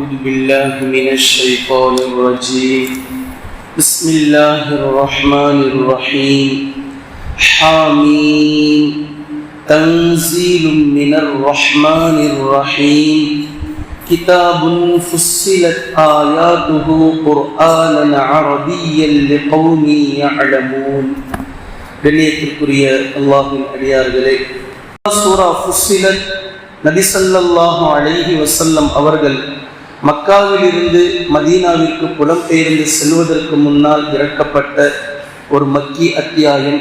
أعوذ بالله من الشيطان الرجيم بسم الله الرحمن الرحيم حامين تنزيل من الرحمن الرحيم كتاب فصلت آياته قرآنا عربيا لقوم يعلمون கண்ணியத்திற்குரிய அல்லாஹின் அடியார்களே சூரா ஃபுஸ்ஸிலத் நபி ஸல்லல்லாஹு அலைஹி வஸல்லம் அவர்கள் மக்காவிலிருந்து மதீனாவிற்கு புலம்பெயர்ந்து செல்வதற்கு முன்னால் இறக்கப்பட்ட ஒரு மக்கி அத்தியாயம்.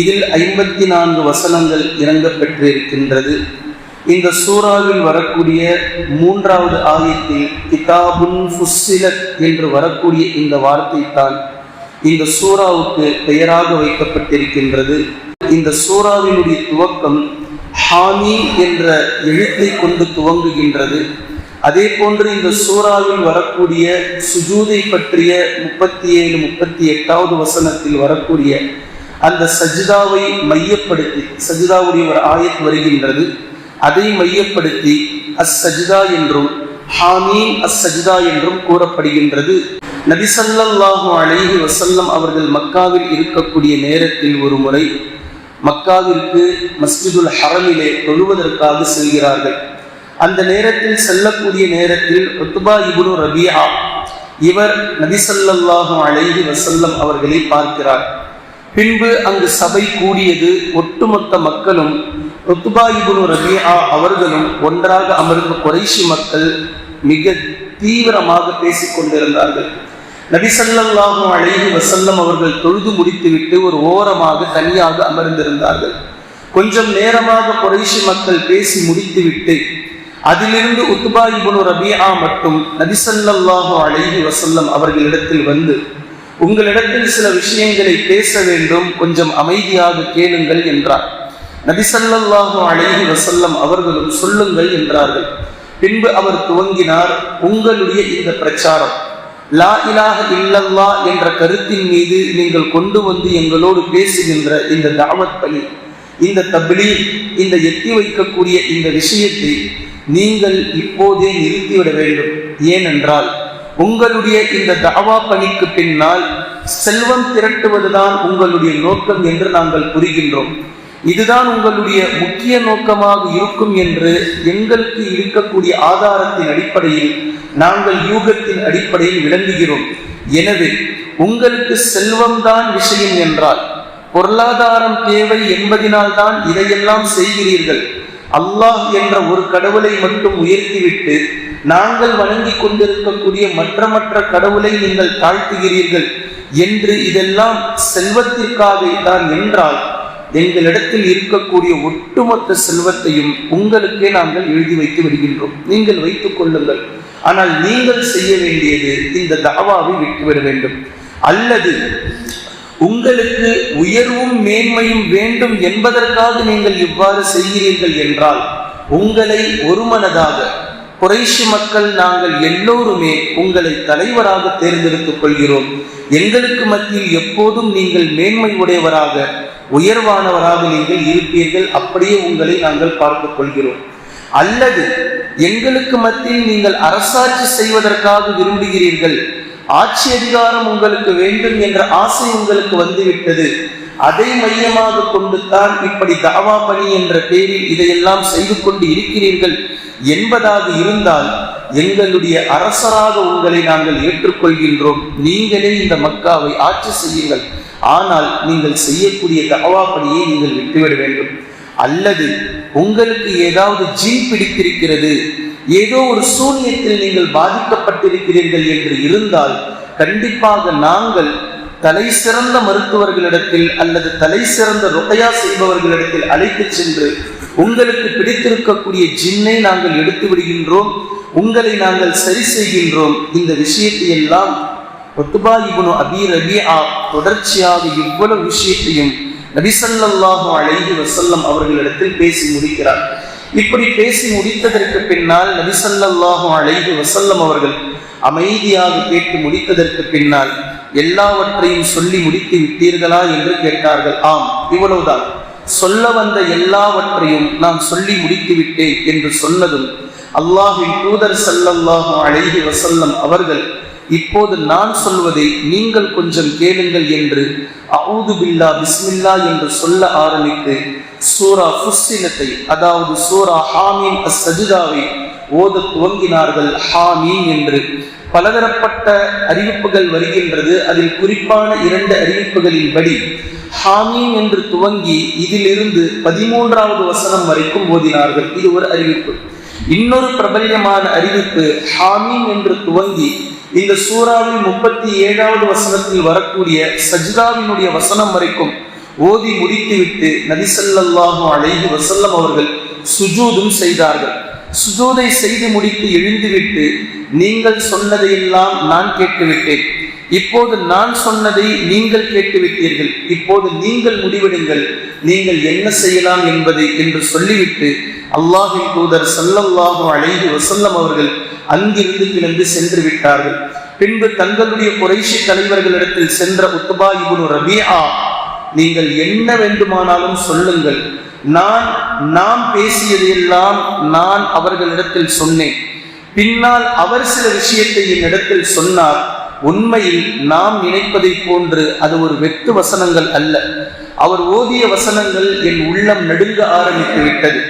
இதில் ஐம்பத்தி நான்கு வசனங்கள் இறங்கப்பெற்றிருக்கின்றது. இந்த சூறாவில் வரக்கூடிய மூன்றாவது ஆயத்தில் கிதாபுன் ஃபுஸ்ஸிலத் என்று வரக்கூடிய இந்த வார்த்தை தான் இந்த சூறாவுக்கு பெயராக வைக்கப்பட்டிருக்கின்றது. இந்த சூறாவினுடைய துவக்கம் ஹாமி என்ற எழுத்தை கொண்டு துவங்குகின்றது. அதே போன்று இந்த சூறாவில் வரக்கூடிய சுஜூதை பற்றிய முப்பத்தி ஏழு முப்பத்தி எட்டாவது வசனத்தில் வரக்கூடிய அந்த சஜிதாவை மையப்படுத்தி சஜிதாவுடைய ஒரு ஆயத் வருகின்றது. அதை மையப்படுத்தி அஸ் சஜிதா என்றும் ஹாமீன் அஸ் சஜிதா என்றும் கூறப்படுகின்றது. நபிசல்லாஹு அலைஹி வசல்லம் அவர்கள் மக்காவில் இருக்கக்கூடிய நேரத்தில் ஒரு முறை மக்காவிற்கு மஸ்ஜிதுல் ஹரமிலே தொழுவதற்காக செல்கிறார்கள். அந்த நேரத்தில் செல்லக்கூடிய நேரத்தில் ருத்துபா இபுனு ரபியா இவர் நபிசல்லாஹு அழகி வசல்லம் அவர்களை பார்க்கிறார். பின்பு அங்கு சபை கூடியது ஒட்டுமொத்த மக்களும் ருத்துபா இபுனு ரபியா அவர்களும் ஒன்றாக அமர்ந்த குறைஷி மக்கள் மிக தீவிரமாக பேசிக் கொண்டிருந்தார்கள். நபிசல்லாஹு அழகி வசல்லம் அவர்கள் தொழுது முடித்துவிட்டு ஒரு ஓரமாக தனியாக அமர்ந்திருந்தார்கள். கொஞ்சம் நேரமாக குறைஷி மக்கள் பேசி முடித்துவிட்டு அதிலிருந்து உத்பா இபுனு ரபியா மட்டும் நபிசல்லாஹு அலைஹி வசல்லம் அவர்களிடத்தில் வந்து உங்களிடத்தில் சில விஷயங்களை பேச வேண்டும் கொஞ்சம் அமைதியாக கேளுங்கள் என்றார். நபிசல்லாஹு அலைஹி வசல்லம் அவர்களும் சொல்லுங்கள் என்றார்கள். பின்பு அவர் துவங்கினார் உங்களுடைய இந்த பிரச்சாரம் லா இலாக இல்லல்லா என்ற கருத்தின் மீது நீங்கள் கொண்டு வந்து எங்களோடு பேசுகின்ற இந்த தாவத் பணி இந்த தபிலி இந்த எத்தி வைக்கக்கூடிய இந்த விஷயத்தை நீங்கள் இப்போதே நிறுத்திவிட வேண்டும். ஏனென்றால் உங்களுடைய இந்த தாவா பணிக்கு பின்னால் செல்வம் திரட்டுவதுதான் உங்களுடைய நோக்கம் என்று நாங்கள் புரிகின்றோம். இதுதான் உங்களுடைய முக்கிய நோக்கமாக இருக்கும் என்று எங்களுக்கு இருக்கக்கூடிய ஆதாரத்தின் அடிப்படையில் நாங்கள் யூகத்தின் அடிப்படையில் விளங்குகிறோம். எனவே உங்களுக்கு செல்வம்தான் விஷயம் என்றால் பொருளாதாரம் தேவை என்பதினால்தான் இதையெல்லாம் செய்கிறீர்கள். அல்லாஹ் என்ற ஒரு கடவுளை மட்டும் உயர்த்திவிட்டு நாங்கள் வணங்கி கொண்டிருக்கக்கூடிய மற்ற மற்ற கடவுளை நீங்கள் தாழ்த்துகிறீர்கள் என்று இதெல்லாம் செல்வத்திற்காக தான் என்றால் எங்களிடத்தில் இருக்கக்கூடிய ஒட்டுமொத்த செல்வத்தையும் உங்களுக்கே நாங்கள் எழுதி வைத்து விடுகின்றோம். நீங்கள் வைத்துக் கொள்ளுங்கள். ஆனால் நீங்கள் செய்ய வேண்டியது இந்த தாவாவை விட்டுவிட வேண்டும். அல்லது உங்களுக்கு உயர்வும் மேன்மையும் வேண்டும் என்பதற்காக நீங்கள் இவ்வாறு செய்கிறீர்கள் என்றால் உங்களை ஒருமனதாக குறைஷி மக்கள் நாங்கள் எல்லோருமே உங்களை தலைவராக தேர்ந்தெடுத்துக் கொள்கிறோம். எங்களுக்கு மத்தியில் எப்போதும் நீங்கள் மேன்மை உடையவராக உயர்வானவராக நீங்கள் இருப்பீர்கள். அப்படியே உங்களை நாங்கள் பார்த்துக் கொள்கிறோம். அல்லது எங்களுக்கு மத்தியில் நீங்கள் அரசாட்சி செய்வதற்காக விரும்புகிறீர்கள். ஆட்சி அதிகாரம் உங்களுக்கு வேண்டும் என்ற ஆசை உங்களுக்கு வந்துவிட்டது. அதை மையமாக கொண்டு தான் இப்படி தாவா பணி என்ற பெயரில் இதையெல்லாம் செய்து கொண்டு இருக்கிறீர்கள் என்பதாக இருந்தால் எங்களுடைய அரசராக உங்களை நாங்கள் ஏற்றுக்கொள்கின்றோம். நீங்களே இந்த மக்காவை ஆட்சி செய்யுங்கள். ஆனால் நீங்கள் செய்யக்கூடிய தாவா பணியை நீங்கள் விட்டுவிட வேண்டும். அல்லது உங்களுக்கு ஏதாவது ஜீன் பிடித்திருக்கிறது. ஏதோ ஒரு சூன்யத்தில் நீங்கள் பாதிக்கப்பட்டிருக்கிறீர்கள் என்று இருந்தால் கண்டிப்பாக நாங்கள் தலை சிறந்த மருத்துவர்களிடத்தில் அல்லது தலை சிறந்த ருகையா செய்பவர்களிடத்தில் அழைத்து சென்று உங்களுக்கு பிடித்திருக்கக்கூடிய ஜின்னை நாங்கள் எடுத்து விடுகின்றோம் உங்களை நாங்கள் சரி செய்கின்றோம். இந்த விஷயத்தை எல்லாம் ஒத்துபா இபுனு அபி ஆ தொடர்ச்சியாக இவ்வளவு விஷயத்தையும் நபிசல்லாஹு அலைஹி வசல்லம் அவர்களிடத்தில் பேசி முடிக்கிறார். இப்படி பேசி முடித்ததற்கு பின்னால் நபிசல்லாஹும் அலைஹி வசல்லம் அவர்கள் அமைதியாக கேட்டு முடித்ததற்கு பின்னால் எல்லாவற்றையும் சொல்லி முடித்து விட்டீர்களா என்று கேட்டார்கள். ஆம் இவ்வளவுதான். சொல்ல வந்த எல்லாவற்றையும் நான் சொல்லி முடித்து விட்டேன் என்று சொன்னதும் அல்லாஹின் தூதர் ஸல்லல்லாஹு அழகி வசல்லம் அவர்கள் இப்போது நான் சொல்வதை நீங்கள் கொஞ்சம் கேளுங்கள் என்று அவுது பில்லா பிஸ்மில்லா என்று சொல்ல ஆரம்பித்து சூரா ஃபுஸ்ஸினத்தை அதாவது சூரா ஹாமீம் அஸ் சஜிதாவை ஓத துவங்கினார்கள். ஹாமீம் என்று பலதரப்பட்ட அறிவிப்புகள் வருகின்றது. அதில் குறிப்பான இரண்டு அறிவிப்புகளின்படி ஹாமீம் என்று துவங்கி இதிலிருந்து பதிமூன்றாவது வசனம் வரைக்கும் ஓதினார்கள். இது ஒரு அறிவிப்பு. இன்னொரு பிரபல்யமான அறிவிப்பு ஹாமீம் என்று துவங்கி இந்த சூறாவின் முப்பத்தி ஏழாவது வசனத்தில் வரக்கூடிய சஜிதாவினுடைய வசனம் வரைக்கும் ஓதி முடித்துவிட்டு நபிசல்லாஹு அலைஹி வசல்லம் அவர்கள் சுஜூதும் செய்தார்கள். சுஜூதை செய்து முடித்து எழுந்துவிட்டு நீங்கள் சொன்னதையெல்லாம் நான் கேட்டுவிட்டேன். இப்போது நான் சொன்னதை நீங்கள் கேட்டுவிட்டீர்கள். இப்போது நீங்கள் முடிவெடுங்கள். நீங்கள் என்ன செய்யலாம் என்பதை என்று சொல்லிவிட்டு அல்லாஹின் தூதர் சல்லல்லாஹு அலைஹி வசல்லம் அவர்கள் அங்கிருந்து கிளம்பி சென்று விட்டார்கள். பின்பு தங்களுடைய குறைஷி தலைவர்களிடத்தில் சென்ற உத்பா இபுனு ரபியா நீங்கள் என்ன வேண்டுமானாலும் சொல்லுங்கள். நான் நாம் பேசியதையெல்லாம் நான் அவர்களிடத்தில் சொன்னேன். பின்னால் அவர் சில விஷயத்தை என்னிடத்தில் சொன்னார். உண்மையில் நாம் நினைப்பதை போன்று அது ஒரு வெட்டு வசனங்கள் அல்ல. அவர் ஓதிய வசனங்கள் என் உள்ளம் நடுங்க ஆரம்பித்து விட்டது.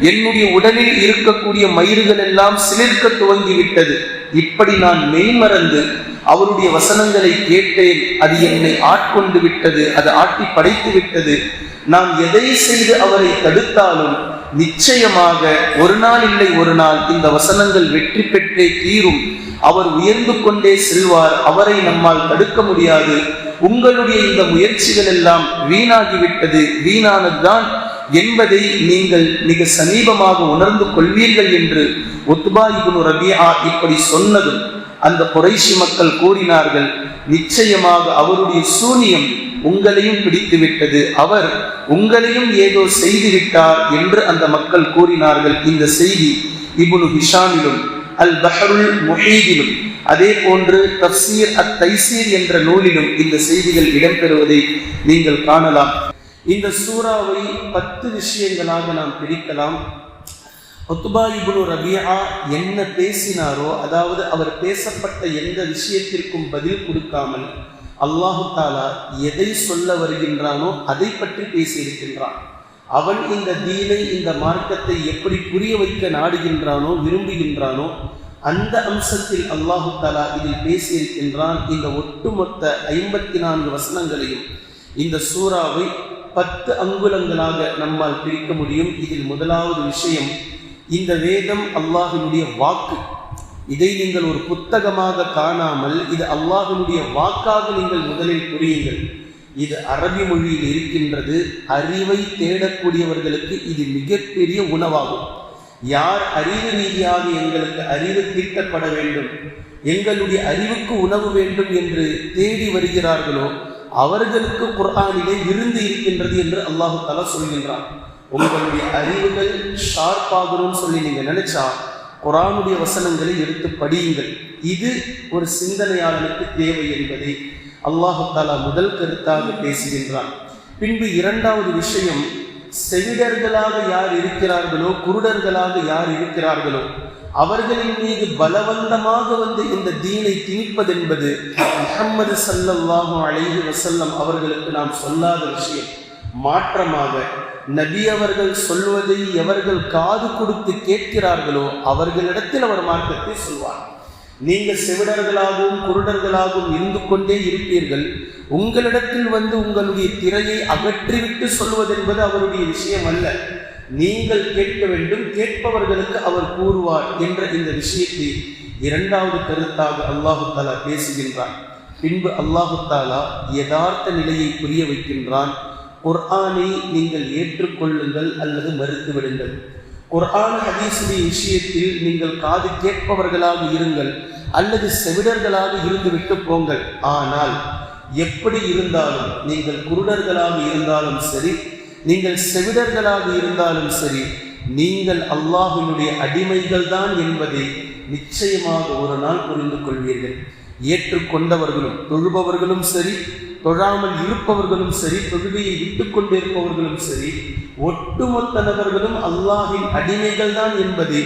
என்னுடைய உடலில் இருக்கக்கூடிய மயிர்கள் எல்லாம் சிலிர்க்க துவங்கி விட்டது இப்படி நான் மெய்மறந்து அவருடைய வசனங்களை கேட்டேன். அது என்னை ஆட்கொண்டு விட்டது. அது ஆட்டி படைத்து விட்டது. நான் எதை செய்து அவரை தடுத்தாலும் நிச்சயமாக ஒரு நாள் இல்லை ஒரு நாள் இந்த வசனங்கள் வெற்றி பெற்றே தீரும். அவர் உயர்ந்து கொண்டே செல்வார். அவரை நம்மால் தடுக்க முடியாது. உங்களுடைய இந்த முயற்சிகள் எல்லாம் வீணாகிவிட்டது. வீணானதுதான் என்பதை நீங்கள் மிக சமீபமாக உணர்ந்து கொள்வீர்கள் என்று ஒத்துபா இபுனு ரபியா இப்படி சொன்னதும் அந்த குறைஷி மக்கள் கூறினார்கள் நிச்சயமாக அவருடைய சூனியம் உங்களையும் பிடித்துவிட்டது. அவர் உங்களையும் ஏதோ செய்துவிட்டார் என்று அந்த மக்கள் கூறினார்கள். இந்த செய்தி இபுனு ஹிஷாமிலும் அல் பஹருல் முஹீதிலும் அதே போன்று தப்சீர் அத் தைசீர் என்ற நூலிலும் இந்த செய்திகள் இடம்பெறுவதை நீங்கள் காணலாம். இந்த சூறாவை பத்து விஷயங்களாக நாம் பிரிக்கலாம். ஒத்துபா இபுனு ரபியா என்ன பேசினாரோ அதாவது அவர் பேசப்பட்ட எந்த விஷயத்திற்கும் பதில் கொடுக்காமல் அல்லாஹு தாலா எதை சொல்ல வருகின்றானோ அதை பற்றி பேசியிருக்கின்றான். அவன் இந்த தீனை இந்த மார்க்கத்தை எப்படி புரிய வைக்க நாடுகின்றானோ விரும்புகின்றானோ அந்த அம்சத்தில் அல்லாஹு தாலா இதில் பேசியிருக்கின்றான். இந்த ஒட்டுமொத்த ஐம்பத்தி நான்கு வசனங்களையும் இந்த சூறாவை பத்து அங்குலங்களாக நம்மால் பிரிக்க முடியும். இதில் முதலாவது விஷயம் இந்த வேதம் அல்லாஹினுடைய வாக்கு. இதை நீங்கள் ஒரு புத்தகமாக காணாமல் இது அல்லாஹினுடைய வாக்காக நீங்கள் முதலில் புரியுங்கள். இது அரபி மொழியில் இருக்கின்றது. அறிவை தேடக்கூடியவர்களுக்கு இது மிகப்பெரிய உணவாகும். யார் அறிவு ரீதியாக எங்களுக்கு அறிவு தீட்டப்பட வேண்டும்? எங்களுடைய அறிவுக்கு உணவு வேண்டும் என்று தேடி வருகிறார்களோ அவர்களுக்கு குரானிலே விருந்து இருக்கின்றது என்று அல்லாஹு தலா சொல்கின்றான். உங்களுடைய அறிவுகள் ஷார்ப்பாகணும்னு சொல்லி நீங்க நினைச்சா குரானுடைய வசனங்களை எடுத்து படியுங்கள். இது ஒரு சிந்தனையாளனுக்கு தேவை என்பதை அல்லாஹு தாலா முதல் கருத்தாக பேசுகின்றான். பின்பு இரண்டாவது விஷயம் செவிடர்களாக யார் இருக்கிறார்களோ குருடர்களாக யார் இருக்கிறார்களோ அவர்களின் மீது பலவந்தமாக வந்து இந்த தீனை திணிப்பதென்பது முகம்மது சல்லல்லாஹு அலைஹி வசல்லம் அவர்களுக்கு நாம் சொல்லாத விஷயம். மாற்றமாக நபி அவர்கள் சொல்வதை எவர்கள் காது கொடுத்து கேட்கிறார்களோ அவர்களிடத்தில் அவர் மாற்றத்தை சொல்வார். நீங்கள் செவிடர்களாகவும் குருடர்களாகவும் இருந்து கொண்டே இருப்பீர்கள். உங்களிடத்தில் வந்து உங்களுடைய திரையை அகற்றிவிட்டு சொல்வதென்பது அவருடைய விஷயம் அல்ல. நீங்கள் கேட்க வேண்டும் கேட்பவர்களுக்கு அவர் கூறுவார் என்ற இந்த விஷயத்தை இரண்டாவது கருத்தாக அல்லாஹு தாலா பேசுகின்றான். பின்பு அல்லாஹு தாலா யதார்த்த நிலையை புரிய வைக்கின்றான். குர்ஆனை நீங்கள் ஏற்றுக்கொள்ளுங்கள் அல்லது மறுத்துவிடுங்கள். குர்ஆன் ஹதீசுடைய விஷயத்தில் நீங்கள் காது கேட்பவர்களாக இருங்கள் அல்லது செவிடர்களாக இருந்துவிட்டு போங்கள். ஆனால் எப்படி இருந்தாலும் நீங்கள் குருடர்களாக இருந்தாலும் சரி நீங்கள் செவிடர்களாக இருந்தாலும் சரி நீங்கள் அல்லாஹினுடைய அடிமைகள் தான் என்பதை நிச்சயமாக ஒரு நாள் புரிந்து கொள்வீர்கள். ஏற்றுக்கொண்டவர்களும் தொழுபவர்களும் சரி தொழாமல் இருப்பவர்களும் சரி தொழுகையை விட்டுக்கொண்டிருப்பவர்களும் சரி ஒட்டுமொத்த நபர்களும் அல்லாஹின் அடிமைகள் தான் என்பதை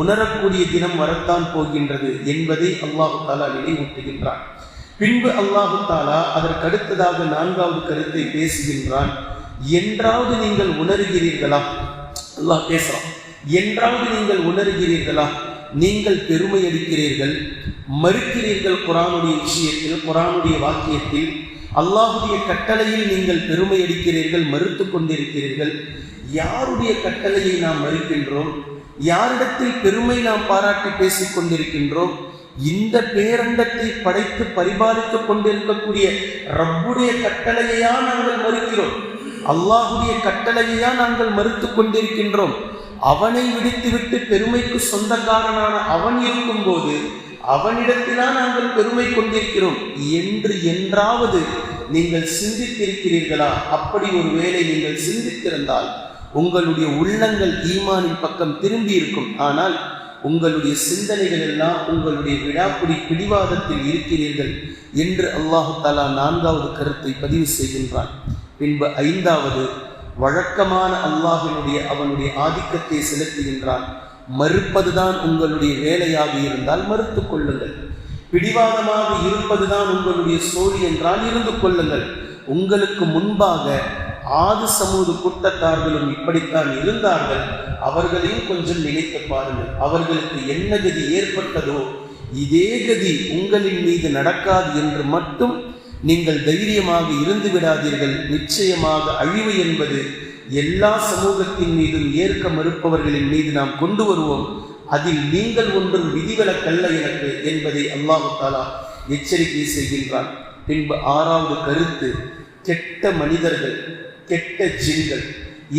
உணரக்கூடிய தினம் வரத்தான் போகின்றது என்பதை அல்லாஹு தாலா நினைவூட்டுகின்றான். பின்பு அல்லாஹு தாலா அதற்கடுத்ததாக நான்காவது கருத்தை பேசுகின்றான். என்றாவது நீங்கள் உணர்கிறீர்களா? அல்லாஹ் பேசுறான். என்றாவது நீங்கள் உணர்கிறீர்களா? நீங்கள் பெருமை அடிக்கிறீர்கள் மறுக்கிறீர்கள் குரானுடைய விஷயத்தில் குரானுடைய வாக்கியத்தில். அல்லாஹுடைய கட்டளையில் நீங்கள் பெருமை அடிக்கிறீர்கள் மறுத்து கொண்டிருக்கிறீர்கள். யாருடைய கட்டளையை நாம் மறுக்கின்றோம்? யாரிடத்தில் பெருமை நாம் பாராட்டி பேசிக் கொண்டிருக்கின்றோம்? இந்த பேரண்டத்தை படைத்து பரிபாலித்துக் கொண்டிருக்கக்கூடிய ரப்புடைய கட்டளையா நாங்கள் மறுக்கிறோம்? அல்லாஹுடைய கட்டளையா நாங்கள் மறுத்து கொண்டிருக்கின்றோம். அவனை விடுத்துவிட்டு பெருமைக்கு சொந்தக்காரனான அவன் இருக்கும்போது அவனிடத்திலா நாங்கள் பெருமை கொண்டிருக்கிறோம். என்று என்றாவது நீங்கள் சிந்தித்திருக்கிறீர்களா? அப்படி ஒரு வேளை நீங்கள் சிந்தித்திருந்தால் உங்களுடைய உள்ளங்கள் ஈமானின் பக்கம் திரும்பி இருக்கும். ஆனால் உங்களுடைய சிந்தனைகள் எல்லாம் உங்களுடைய விடாப்பிடி பிடிவாதத்தில் இருக்கிறீர்கள் என்று அல்லாஹு தாலா நான்காவது கருத்தை பதிவு செய்கின்றான். பின்பு ஐந்தாவது வழக்கமான அல்லாஹினுடைய அவனுடைய ஆதிக்கத்தை செலுத்துகின்றான். மறுப்பதுதான் உங்களுடைய வேலையாக இருந்தால் மறுத்து கொள்ளுங்கள். பிடிவாதமாக இருப்பதுதான் உங்களுடைய சோழி என்றால் இருந்து கொள்ளுங்கள். உங்களுக்கு முன்பாக ஆது சமூக கூட்டத்தார்களும் இப்படித்தான் இருந்தார்கள். அவர்களையும் கொஞ்சம் நினைத்து பாருங்கள். அவர்களுக்கு என்ன கதி ஏற்பட்டதோ இதே கதி உங்களின் மீது நடக்காது என்று மட்டும் நீங்கள் தைரியமாக இருந்து விடாதீர்கள். நிச்சயமாக அழிவு என்பது எல்லா சமூகத்தின் மீதும் ஏற்க மறுப்பவர்களின் மீது நாம் கொண்டு வருவோம். அதில் நீங்கள் ஒன்றும் விதிவிலக்கல்ல எனக்கு என்பதை அல்லாஹு தாலா எச்சரிக்கை செய்கின்றான். பின்பு ஆறாவது கருத்து கெட்ட மனிதர்கள் கெட்ட ஜின்கள்.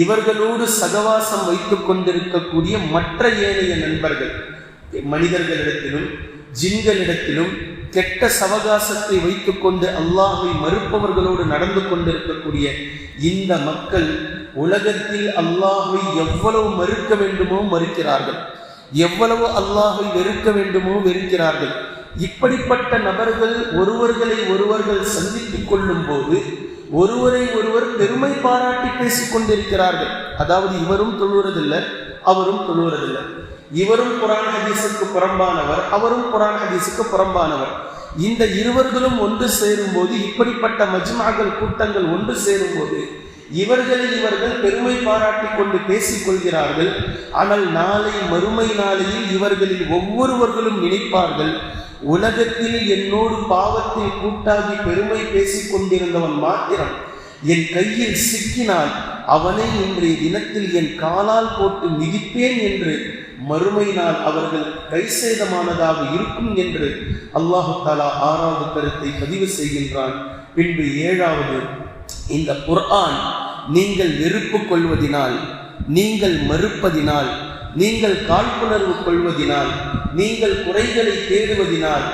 இவர்களோடு சகவாசம் வைத்துக் கொண்டிருக்கக்கூடிய மற்ற ஏனைய நண்பர்கள் மனிதர்களிடத்திலும் ஜின்களிடத்திலும் கெட்ட சவகாசத்தை வைத்துக்கொண்டு அல்லாஹை மறுப்பவர்களோடு நடந்து கொண்டிருக்கக்கூடிய இந்த மக்கள் உலகத்தில் அல்லாஹை எவ்வளவு மறுக்க வேண்டுமோ மறுக்கிறார்கள். எவ்வளவு அல்லாஹை வெறுக்க வேண்டுமோ வெறுக்கிறார்கள். இப்படிப்பட்ட நபர்கள் ஒருவர்களை ஒருவர்கள் சந்தித்துக் கொள்ளும் போது ஒருவரை ஒருவர் பெருமை பாராட்டி பேசிக் கொண்டிருக்கிறார்கள். அதாவது இவரும் தொழுவதில்லை அவரும் தொழுவதில்லை இவரும் குரான் ஹதீஸுக்கு புறம்பானவர் அவரும் குரான் ஹதீஸுக்கு புறம்பானவர். இந்த இருவர்களும் ஒன்று சேரும் போது இப்படிப்பட்ட மஜ்மாக்கள் கூட்டங்கள் ஒன்று சேரும் போது இவர்களை இவர்கள் பெருமை பாராட்டி கொண்டு பேசிக் கொள்கிறார்கள். ஆனால் நாளை மறுமை நாளையில் இவர்களில் ஒவ்வொருவர்களும் நினைப்பார்கள் உலகத்தில் என்னோடு பாவத்தில் கூட்டாகி பெருமை பேசிக் கொண்டிருந்தவன் மாத்திரம் என் கையில் சிக்கினால் அவனை இன்றைய தினத்தில் என் காலால் போட்டு மிதிப்பேன் என்று மறுமையினால் அவர்கள் கைசேதமானதாக இருக்கும் என்று அல்லாஹு தாலா ஆறாவது கருத்தை பதிவு செய்கின்றான். பின்பு ஏழாவது இந்த குர்ஆன் நீங்கள் வெறுப்பு கொள்வதினால் நீங்கள் மறுப்பதினால் நீங்கள் காழ்ப்புணர்வு கொள்வதினால் நீங்கள் குறைகளை தேடுவதினால்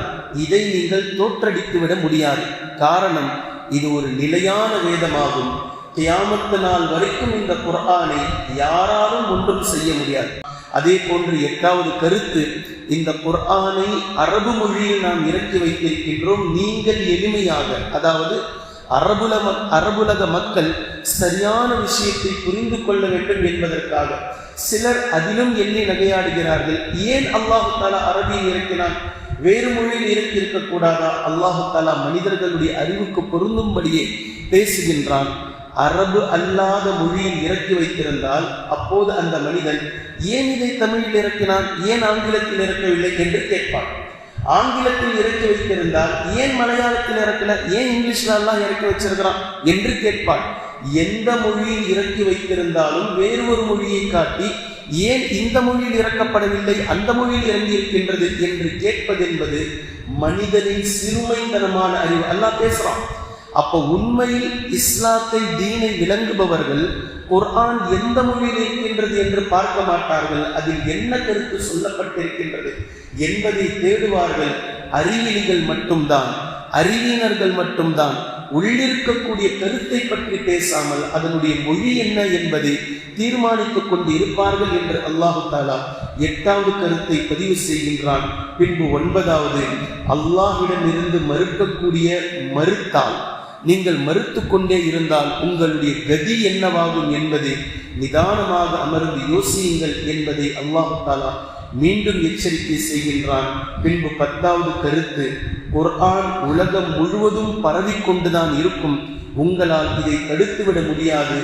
இதை நீங்கள் தோற்றடித்துவிட முடியாது. காரணம் இது ஒரு நிலையான வேதமாகும். கியாமத்து நாள் வரைக்கும் இந்த குர்ஆனை யாராலும் ஒன்றும் செய்ய முடியாது. அதே போன்று எட்டாவது கருத்து இந்த குர்ஆனை அரபு மொழியில் நாம் இறக்கி வைத்திருக்கின்றோம் நீங்கள் எளிமையாக. அதாவது அரபுல அரபுலக மக்கள் சரியான விஷயத்தை புரிந்து கொள்ள வேண்டும் என்பதற்காக. சிலர் அதிலும் எண்ணி நகையாடுகிறார்கள் ஏன் அல்லாஹு தாலா அரபியில் இறக்கினான்? வேறு மொழியில் இறக்கி இருக்கக்கூடாதா அல்லாஹு தாலா மனிதர்களுடைய அறிவுக்கு பொருந்தும்படியே பேசுகின்றான். அரபு அல்லாத மொழியில் இறக்கி வைத்திருந்தால் அப்போது அந்த மனிதன் ஏன் இதை தமிழில் இறக்கினான்? ஏன் ஆங்கிலத்தில் இறக்கவில்லை என்று கேட்பான். ஆங்கிலத்தில் இறக்கி வைத்திருந்தால் ஏன் மலையாளத்தில் இறக்கல? ஏன் இங்கிலீஷ்ல எல்லாம் இறக்கி வச்சிருக்கிறான் என்று கேட்பான். எந்த மொழியில் இறக்கி வைத்திருந்தாலும் வேறு ஒரு மொழியை காட்டி ஏன் இந்த மொழியில் இறக்கப்படவில்லை அந்த மொழியில் இறங்கியிருக்கின்றது என்று கேட்பது என்பது மனிதனின் சிறுமைத்தனமான அறிவு. எல்லாம் பேசுறான். அப்போ உண்மையில் இஸ்லாத்தை தீனை விளங்குபவர்கள் குர்ஆன் எந்த மொழியில் இருக்கின்றது என்று பார்க்க மாட்டார்கள். அதில் என்ன கருத்து சொல்லப்பட்டிருக்கின்றது என்பதை தேடுவார்கள். அறிவிலிகள் மட்டும்தான். அறிவியினர்கள் மட்டும்தான். உள்ளிருக்கக்கூடிய கருத்தை பற்றி பேசாமல் அதனுடைய மொழி என்ன என்பதை தீர்மானித்துக் கொண்டு இருப்பார்கள் என்று அல்லாஹு தாலா எட்டாவது கருத்தை பதிவு செய்கின்றான். பின்பு ஒன்பதாவது அல்லாஹிடமிருந்து மறுக்கக்கூடிய மறுத்தால். நீங்கள் மறுத்து கொண்டே இருந்தால் உங்களுடைய கதி என்னவாகும் என்பதை நிதானமாக அமர்ந்து யோசியுங்கள் என்பதை அல்லாஹு தாலா மீண்டும் எச்சரிக்கை செய்கின்றான். பின்பு பத்தாவது கருத்து குர்ஆன் உலகம் முழுவதும் பரவிக்கொண்டுதான் இருக்கும். உங்களால் இதை தடுத்துவிட முடியாது.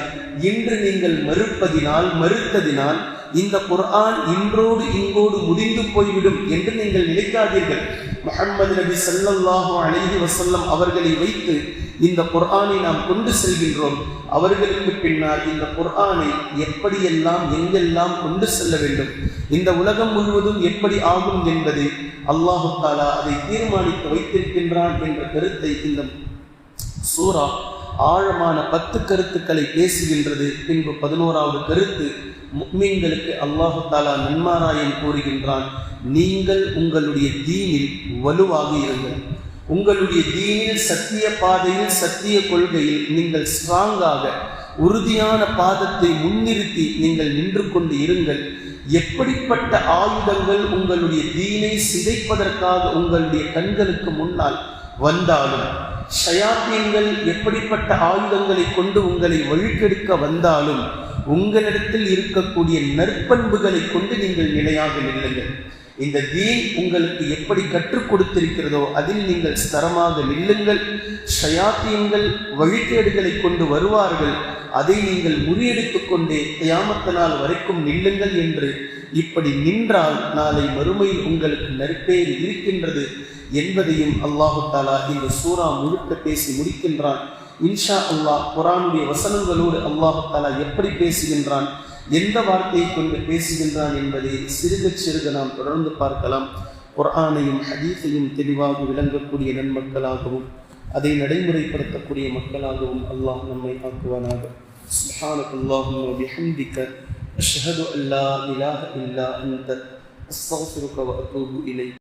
இன்று நீங்கள் மறுப்பதினால் மறுத்ததினால் இந்த குர்ஆன் இன்றோடு இங்கோடு முடிந்து போய்விடும் என்று நீங்கள் நினைக்காதீர்கள். முகமது நபி ஸல்லல்லாஹு அலைஹி வசல்லம் அவர்களை வைத்து இந்த குர்ஆனை நாம் கொண்டு செல்கின்றோம். அவர்களுக்கு பின்னால் இந்த குர்ஆனை எப்படியெல்லாம் எங்கெல்லாம் கொண்டு செல்ல வேண்டும்? இந்த உலகம் முழுவதும் எப்படி ஆகும் என்பதை அல்லாஹு தாலா அதை தீர்மானித்து வைத்திருக்கின்றான் என்ற கருத்தை இந்த சூரா ஆழமான பத்து கருத்துக்களை பேசுகின்றது. பின்பு பதினோராவது கருத்து முக்மீன்களுக்கு அல்லாஹு தாலா நன்மாராயம் கூறுகின்றான். நீங்கள் உங்களுடைய தீனில் வலுவாக இருங்கள். உங்களுடைய தீனில் சத்திய பாதையில் சத்திய கொள்கையில் நீங்கள் ஸ்ட்ராங்காக உறுதியான பாதத்தை முன்னிறுத்தி நீங்கள் நின்று கொண்டு இருங்கள். எப்படிப்பட்ட ஆயுதங்கள் உங்களுடைய தீனை சிதைப்பதற்காக உங்களுடைய கண்களுக்கு முன்னால் வந்தாலும் ஷயாத்தீன்கள் எப்படிப்பட்ட ஆயுதங்களை கொண்டு உங்களை வழிக்கெடுக்க வந்தாலும் உங்களிடத்தில் இருக்கக்கூடிய நற்பண்புகளை கொண்டு நீங்கள் நிலையாக நில்லுங்கள். இந்த தீன் உங்களுக்கு எப்படி கற்றுக் கொடுத்திருக்கிறதோ அதில் நீங்கள் ஸ்தரமாக நில்லுங்கள். ஷயாத்தீன்கள் வழிகேடுகளை கொண்டு வருவார்கள். அதை நீங்கள் முறியடித்துக் கொண்டே கியாமத்த வரைக்கும் நில்லுங்கள் என்று இப்படி நின்றால் நாளை மறுமையில் உங்களுக்கு நற்பேர் இருக்கின்றது என்பதையும் அல்லாஹு தாலா இந்த சூரா முழுக்க பேசி முடிக்கின்றான். இன்ஷா அல்லாஹ் குரானுடைய வசனங்களோடு அல்லாஹு தாலா எப்படி பேசுகின்றான்? எந்த வார்த்தையை கொண்டு பேசுகின்றான் என்பதை சிறுக சிறுக நாம் தொடர்ந்து பார்க்கலாம் குர்ஆனையும் ஹதீஸையும் தெளிவாக விளங்கக்கூடிய நன்மக்களாகவும் அதை நடைமுறைப்படுத்தக்கூடிய மக்களாகவும் அல்லாஹ் நம்மை ஆக்குவானாக سبحانك اللهم وبحمدك أشهد أن لا إله إلا أنت أستغفرك وأتوب إليك